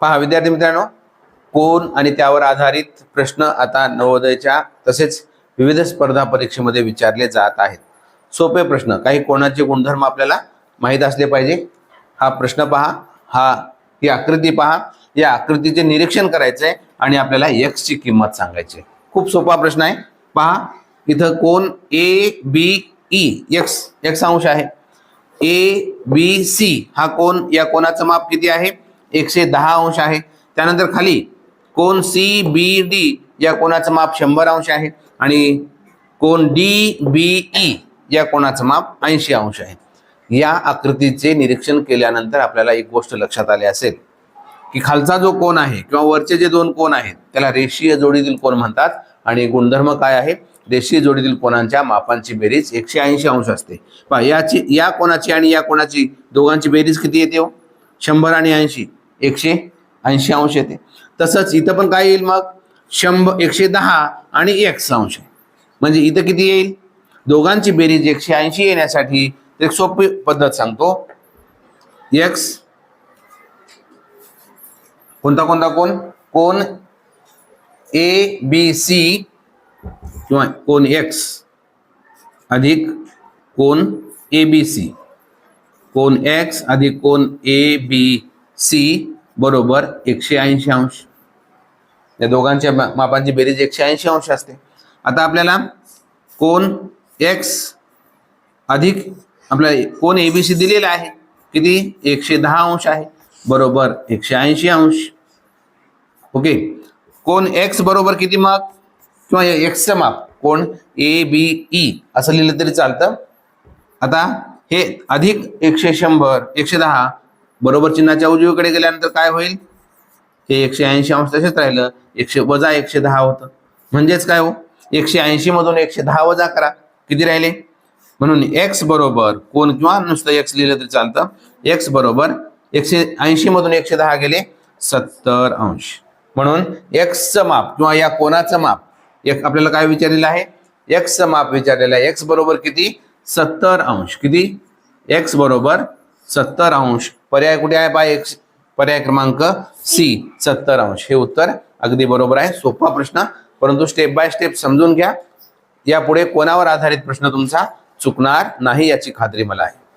पहा विद्यार्थी मित्रांनो कोण आणि त्यावर आधारित प्रश्न आता नवोदयच्या तसेच विविध स्पर्धा परीक्षेमध्ये विचारले जात आहेत. सोपे प्रश्न काही कोणाचे गुणधर्म आपल्याला माहीत असले पाहिजे? हा प्रश्न पहा हा ही आकृती पहा. या आकृतीचे निरीक्षण करायचं आहे आणि आपल्याला एक्सची किंमत सांगायची आहे. खूप सोपा प्रश्न आहे. पहा इथं कोण A B E X X अंश आहे. ए बी सी हा कोण या कोणाचं माप किती आहे? एकशे दहा अंश आहे. त्यानंतर खाली कोण सी बी डी या कोणाचं माप शंभर अंश आहे आणि कोण डी बी ई या कोणाचं माप ऐंशी अंश आहे. या आकृतीचे निरीक्षण केल्यानंतर आपल्याला एक गोष्ट लक्षात आली असेल की खालचा जो कोण आहे किंवा वरचे जे दोन कोण आहेत त्याला रेषीय जोडीतील कोण म्हणतात आणि गुणधर्म काय आहे? रेषीय जोडीतील कोणांच्या मापांची बेरीज एकशे ऐंशी अंश असते. पहा याची या कोणाची आणि या कोणाची दोघांची बेरीज किती येते हो? शंभर आणि ऐंशी. एकशे ऐंशी अंश येते. तसंच इथं पण काय येईल मग? शंभर एकशे दहा आणि एक्स अंश. म्हणजे इथं किती येईल? दोघांची बेरीज एकशे ऐंशी येण्यासाठी एक सोपी पद्धत सांगतो. एक्स कोणता कोणता कोण? कोण ए बी सी किंवा कोण एक्स अधिक कोण ए बी सी कोण एक्स अधिक कोण ए बी सी बरोबर एकशे ऐंशी अंश. या दोघांच्या मापांची बेरीज एकशे ऐंशी अंश असते. आता आपल्याला कोण एक्स अधिक आपल्याला कोण ए दिलेला आहे. किती? एकशे दहा अंश आहे. बरोबर एकशे ऐंशी अंश. ओके. कोण एक्स बरोबर किती माप? किंवा एक्सचं माप. कोण ए बी ई असं लिहिलं तरी चालतं. आता हे अधिक एकशे शंभर एकशे दहा बरोबर चिन्हाच्या उजवीकडे गेल्यानंतर काय होईल? हे एकशे ऐंशी अंश तसेच राहिलं. एकशे वजा एकशे दहा होतं. म्हणजेच काय हो? एकशे ऐंशी मधून एकशे दहा वजा करा. किती राहिले? म्हणून एक्स बरोबर कोण किंवा नुसतं एक्स लिहिलं तरी चालतं. एक्स बरोबर एकशे ऐंशी मधून एकशे दहा गेले सत्तर अंश. म्हणून एक्सचं माप किंवा या कोणाचं माप एक आपल्याला काय विचारलेलं आहे? एक्सचं माप विचारलेलं आहे. एक्स बरोबर किती? सत्तर अंश. किती? एक्स बरोबर सत्तर अंश. पर्याय कुठे आहे बाय एक्स पर्याय क्रमांक सी सत्तर अंश. हे उत्तर अगदी बरोबर आहे. सोपा प्रश्न. परंतु स्टेप बाय स्टेप समजून घ्या. यापुढे कोणावर आधारित प्रश्न तुमचा चुकणार नाही याची खात्री मला आहे.